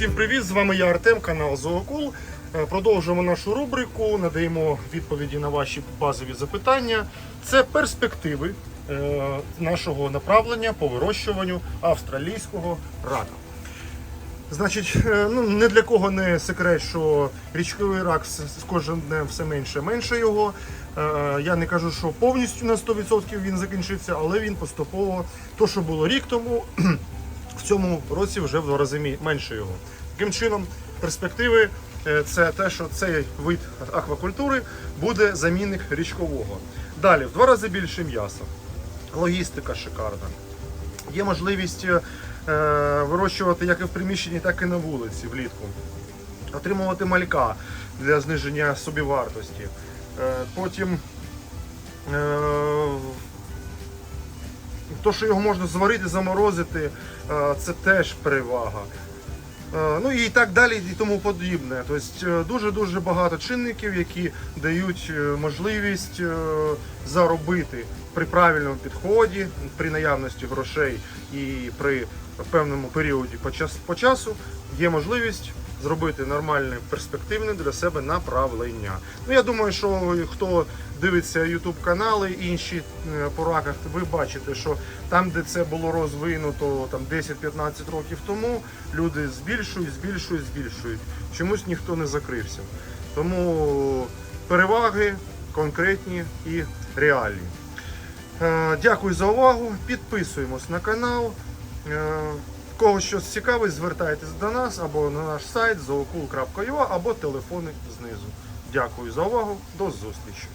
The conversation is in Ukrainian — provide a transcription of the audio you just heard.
Всім привіт! З вами я Артем, канал Зоокул. Е, Продовжуємо нашу рубрику, надаємо відповіді на ваші базові запитання. Це перспективи е, нашого направлення по вирощуванню австралійського рака. Значить, е, ну не для кого не секрет, що річковий рак з кожним днем все менше менше його. Я не кажу, що повністю на 100% він закінчиться, але він поступово, то що було рік тому, в цьому році вже в два рази менше його. Таким чином, перспективи е, це те, що цей вид аквакультури буде замінник річкового. Далі в два рази більше м'яса. Логістика шикарна. Є можливість е, вирощувати як і в приміщенні, так і на вулиці влітку. Отримувати малька для зниження собівартості. Е, потім е, то, що його можна зварити, заморозити, е, це теж перевага. Е, Ну і так далі, і тому подібне. Тобто дуже-дуже багато чинників, які дають е, можливість е, заробити при правильному підході, при наявності грошей і при певному періоді по часу є можливість зробити нормальне, перспективне для себе направлення. Ну я думаю, що хто дивиться YouTube канали інші е, по раках, ви бачите, що там, де це було розвинуто там 10-15 років тому, люди збільшують, збільшують, збільшують. Чомусь ніхто не закрився. Тому переваги конкретні і реальні. Е, Дякую за увагу. Підписуємось на канал. Кого щось цікавить, звертайтесь до нас або на наш сайт zookul.ua, або телефони знизу. Дякую за увагу. До зустрічі.